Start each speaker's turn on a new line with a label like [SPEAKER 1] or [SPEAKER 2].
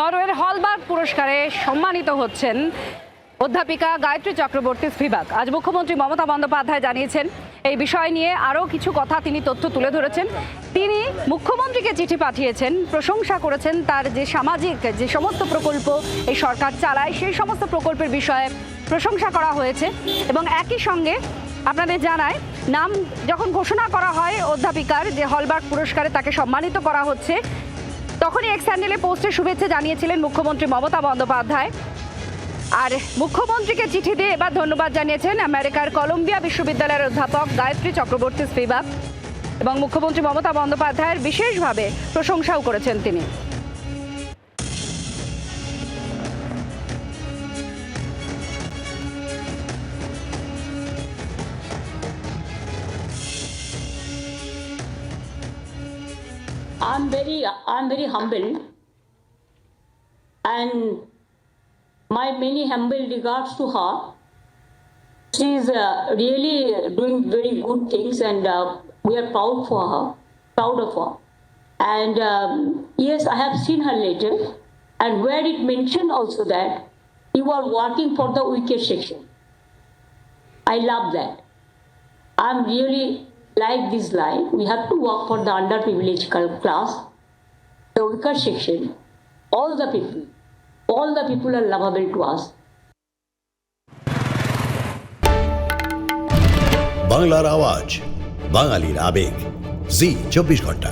[SPEAKER 1] নরওয়ের হলবার্গ পুরস্কারে সম্মানিত হচ্ছেন অধ্যাপিকা গায়ত্রী চক্রবর্তী স্পিবাক আজ মুখ্যমন্ত্রী মমতা বন্দ্যোপাধ্যায় জানিয়েছেন, এই বিষয় নিয়ে আরও কিছু কথা তিনি তথ্য তুলে ধরেছেন। তিনি মুখ্যমন্ত্রীকে চিঠি পাঠিয়েছেন, প্রশংসা করেছেন তার যে সামাজিক যে সমস্ত প্রকল্প এই সরকার চালায়, সেই সমস্ত প্রকল্পের বিষয়ে প্রশংসা করা হয়েছে এবং একই সঙ্গে আপনাদের জানায় নাম যখন ঘোষণা করা হয় অধ্যাপিকার যে হলবার্গ পুরস্কারে তাকে সম্মানিত করা হচ্ছে তখনই এক স্যান্ডেলে পোস্টের শুভেচ্ছা জানিয়েছিলেন মুখ্যমন্ত্রী মমতা বন্দ্যোপাধ্যায়। আর মুখ্যমন্ত্রীকে চিঠি দিয়ে এবার ধন্যবাদ জানিয়েছেন আমেরিকার কলম্বিয়া বিশ্ববিদ্যালয়ের অধ্যাপক গায়ত্রী চক্রবর্তী স্পিবাক এবং মুখ্যমন্ত্রী মমতা বন্দ্যোপাধ্যায়ের বিশেষভাবে প্রশংসাও করেছেন তিনি।
[SPEAKER 2] I'm very, I'm very humble, and my many humble regards to her. She is uh, really doing very good things, and uh, we are proud for her, proud of her. And um, yes, I have seen her letter, and where it mentioned also that you are working for the weaker section. I love that. I'm really like this line. We have to work for the underprivileged cl- class, the weaker section, all the people. All the people are lovable to us.
[SPEAKER 3] বাংলার আওয়াজ বাঙালির আবেগ জি চব্বিশ ঘণ্টা